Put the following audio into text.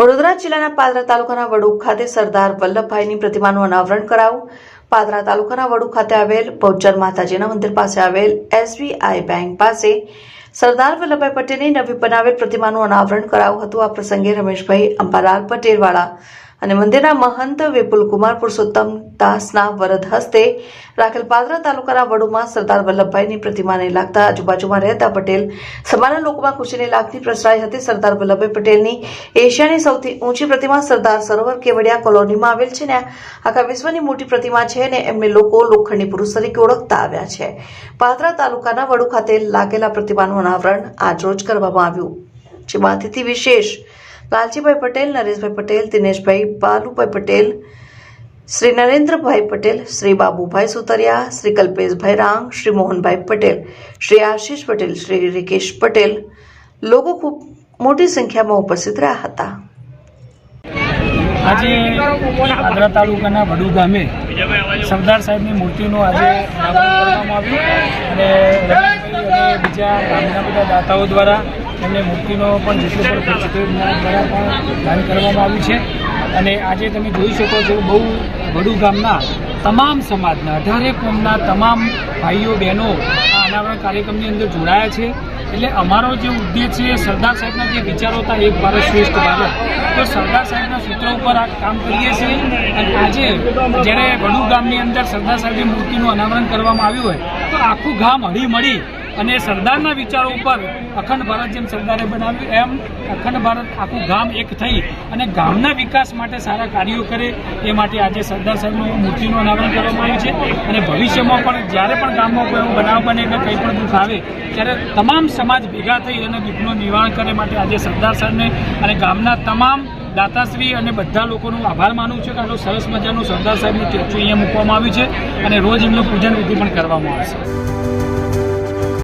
વડોદરા જિલ્લાના પાદરા તાલુકાના વડુ ખાતે સરદાર વલ્લભભાઈની પ્રતિમાનું અનાવરણ કરાયું. પાદરા તાલુકાના વડુ ખાતે આવેલ બહુચર માતાજીના મંદિર પાસે આવેલ એસબીઆઈ બેંક પાસે સરદાર વલ્લભભાઈ પટેલની નવી બનાવેલ પ્રતિમાનું અનાવરણ કરાયું હતું. આ પ્રસંગે રમેશભાઈ અંબાલાલ પટેલવાળા અને મંદિરના મહંત વિપુલકુમાર પુરુષોત્તમ દાસના વરદ હસ્તે રાખેલ પાદરા તાલુકાના વડુમાં સરદાર વલ્લભભાઈની પ્રતિમાને લાગતા આજુબાજુમાં રહેતા પટેલ સમાના લોકોમાં ખુશીની લાગણી પ્રસરાઈ હતી. સરદાર વલ્લભભાઈ પટેલની એશિયાની સૌથી ઊંચી પ્રતિમા સરદાર સરોવર કેવડિયા કોલોનીમાં આવેલ છે ને આખા વિશ્વની મોટી પ્રતિમા છે ને એમને લોકો લોખંડી પુરુષ તરીકે ઓળખતા આવ્યા છે. પાદરા તાલુકાના વડુ ખાતે લાગેલા પ્રતિમાનું અનાવરણ આજરોજ કરવામાં આવ્યું. જેમાં અતિથિ વિશેષ લાલજીભાઈ પટેલ, નરેશભાઈ પટેલ, દિનેશભાઈ બાલુભાઈ પટેલ, શ્રી નરેન્દ્રભાઈ પટેલ, શ્રી બાબુભાઈ સુતરિયા, શ્રી કલ્પેશભાઈ રાંગ શ્રી મોહનભાઈ પટેલ, શ્રી આશીષ પટેલ, શ્રી રિકેશ પટેલ લોકો ખૂબ મોટી સંખ્યામાં ઉપસ્થિત રહ્યા હતા. આજે આદરા તાલુકાના વડુ ગામે સરદાર સાહેબની મૂર્તિનું આજે કરવામાં આવ્યું અને બીજા ગામના બધા દાતાઓ દ્વારા એમને મૂર્તિનો પણ જેટલો દ્વારા પણ દાન કરવામાં આવ્યું છે. અને આજે તમે જોઈ શકો છો બહુ વડુ ગામના તમામ સમાજના, અઢારે કોમના તમામ ભાઈઓ, બહેનો આ અનાવરણ કાર્યક્રમની અંદર જોડાયા છે. એટલે અમારો જે ઉદ્દેશ છે સરદાર સાહેબના જે વિચારો હતા, એક ભારત શ્રેષ્ઠ ભારત. તો સરદાર સાહેબના સૂત્ર ઉપર આ કામ કરીએ છીએ. અને આજે જ્યારે વડુ ગામની અંદર સરદાર સાહેબની મૂર્તિનું અનાવરણ કરવામાં આવ્યું હોય, તો આખું ગામ હળી મળી અને સરદારના વિચારો ઉપર અખંડ ભારત જેમ સરદારે બનાવ્યું, એમ અખંડ ભારત આખું ગામ એક થઈ અને ગામના વિકાસ માટે સારા કાર્યો કરે એ માટે આજે સરદાર સાહેબનું મૂર્તિનું અનાવરણ કરવામાં આવ્યું છે. અને ભવિષ્યમાં પણ જ્યારે પણ ગામમાં કોઈ એવું બનાવ બને કે કંઈ પણ દુઃખ આવે, ત્યારે તમામ સમાજ ભેગા થઈ અને દુઃખનું નિવારણ કરે માટે આજે સરદાર સાહેબને અને ગામના તમામ દાતાશ્રી અને બધા લોકોનો આભાર માનું છું કે આટલું સરસ મજાનું સરદાર સાહેબનું સ્ટેચ્યુ અહીંયા મૂકવામાં આવ્યું છે અને રોજ એમનું પૂજન વિધિ પણ કરવામાં આવશે.